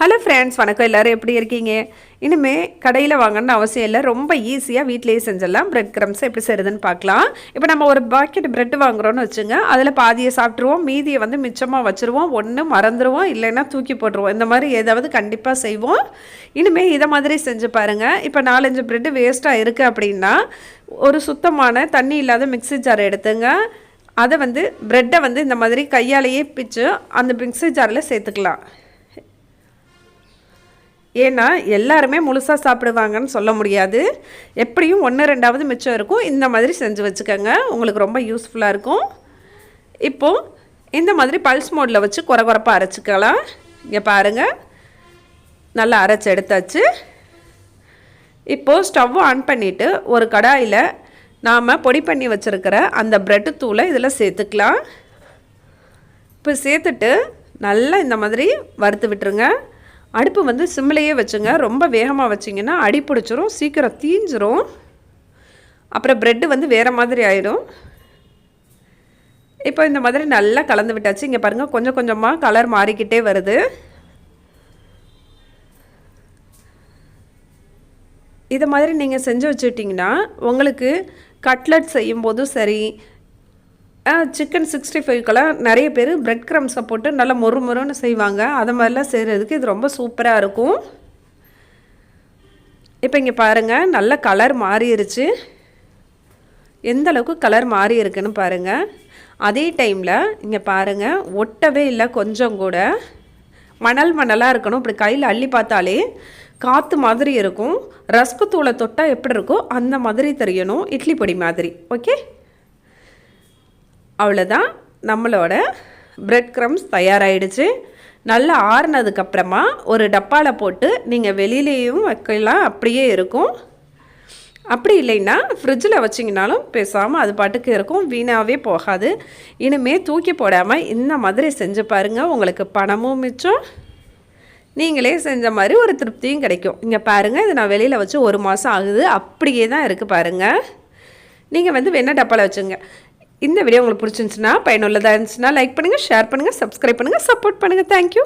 Hello friends வணக்கம். எல்லோரும் எப்படி இருக்கீங்க? இனிமேல் கடையில் வாங்கணும்னு அவசியம் இல்லை. ரொம்ப ஈஸியாக வீட்டிலேயே செஞ்சிடலாம். பிரெட் க்ரம்ஸ் எப்படி செய்யுதுன்னு பார்க்கலாம். இப்போ நம்ம ஒரு பாக்கெட் பிரெட் வாங்குறோம்னு வச்சுங்க. அதில் பாதியை சாப்பிட்ருவோம் மீதியை வந்து மிச்சமாக வச்சுருவோம். ஒன்று மறந்துடுவோம் இல்லைன்னா தூக்கி போட்டுருவோம். இந்த மாதிரி ஏதாவது கண்டிப்பாக செய்வோம். இனிமேல் இதை மாதிரி செஞ்சு பாருங்கள் இப்போ நாலஞ்சு பிரெட்டு வேஸ்ட்டாக இருக்குது அப்படின்னா ஒரு சுத்தமான தண்ணி இல்லாத மிக்ஸி ஜார் எடுத்துங்க. அதை வந்து ப்ரெட்டை வந்து இந்த மாதிரி கையாலேயே பிச்சு அந்த மிக்ஸி ஜாரில் சேர்த்துக்கலாம். ஏன்னா எல்லாருமே முழுசாக சாப்பிடுவாங்கன்னு சொல்ல முடியாது. எப்படியும் ஒன்று ரெண்டாவது மிச்சம் இருக்கும். இந்த மாதிரி செஞ்சு வச்சுக்கோங்க. உங்களுக்கு ரொம்ப யூஸ்ஃபுல்லாக இருக்கும். இப்போது இந்த மாதிரி பல்ஸ் மோடில் வச்சு குறை குறைப்பாக அரைச்சிக்கலாம். இங்கே பாருங்கள் நல்லா அரைச்சி எடுத்தாச்சு. இப்போது ஸ்டவ் ஆன் பண்ணிவிட்டு ஒரு கடாயில் நாம் பொடி பண்ணி வச்சுருக்கிற அந்த ப்ரெட்டு தூளை இதில் சேர்த்துக்கலாம். இப்போ சேர்த்துட்டு நல்லா இந்த மாதிரி வறுத்து விட்டுருங்க. அடுப்பு வந்து சிம்மிலையே வச்சுங்க. ரொம்ப வேகமாக வச்சிங்கன்னா அடி பிடிச்சிரும் சீக்கிரம் தீஞ்சிரும். அப்புறம் ப்ரெட்டு வந்து வேறு மாதிரி ஆயிடும். இப்போ இந்த மாதிரி நல்லா கலந்து விட்டாச்சு. இங்கே பாருங்கள் கொஞ்சம் கொஞ்சமாக கலர் மாறிக்கிட்டே வருது. இதை மாதிரி நீங்கள் செஞ்சு வச்சுட்டிங்கன்னா உங்களுக்கு கட்லட் செய்யும்போதும் சரி சிக்கன் சிக்ஸ்டி ஃபைவ்க்கெல்லாம் நிறைய பேர் பிரெட் க்ரம்ஸை போட்டு நல்லா மொறு மொறுன்னு செய்வாங்க. அதை மாதிரிலாம் செய்கிறதுக்கு இது ரொம்ப சூப்பராக இருக்கும். இப்போ இங்கே பாருங்கள் நல்ல கலர் மாறிடுச்சு எந்த அளவுக்கு கலர் மாறி இருக்குன்னு பாருங்கள் அதே டைமில் இங்கே பாருங்கள் ஒட்டவே இல்லை கொஞ்சம் கூட. மணல் மணலாக இருக்கணும். இப்படி கையில் அள்ளி பார்த்தாலே காற்று மாதிரி இருக்கும். ரஸ்கு தூளை தொட்டால் எப்படி இருக்கோ அந்த மாதிரி தெரியணும். இட்லி பொடி மாதிரி. ஓகே அவ்வளோதான் நம்மளோட ப்ரெட் க்ரம்ஸ் தயாராகிடுச்சு நல்லா ஆறுனதுக்கப்புறமா ஒரு டப்பாவில் போட்டு நீங்கள் வெளியிலேயும் வைக்கலாம். அப்படியே இருக்கும். அப்படி இல்லைன்னா ஃப்ரிட்ஜில் வச்சிங்கனாலும் பேசாமல் அது பாட்டுக்கு இருக்கும். வீணாகவே போகாது. இனிமேல் தூக்கி போடாமல் இந்த மாதிரி செஞ்சு பாருங்கள் உங்களுக்கு பணமும் மிச்சம். நீங்களே செஞ்ச மாதிரி ஒரு திருப்தியும் கிடைக்கும். இங்கே பாருங்கள் இது நான் வெளியில் வச்சு ஒரு மாதம் ஆகுது. அப்படியே தான் இருக்குது பாருங்கள் நீங்கள் வந்து வெண்ணெய் டப்பாவில் வச்சுங்க. இந்த வீடியோ உங்களுக்கு பிடிச்சிருந்துச்சுன்னா பயனுள்ளதாக இருந்துச்சுன்னா லைக் பண்ணுங்கள் ஷேர் பண்ணுங்கள் சப்ஸ்கிரைப் பண்ணுங்கள் சப்போர்ட் பண்ணுங்கள் தேங்க்யூ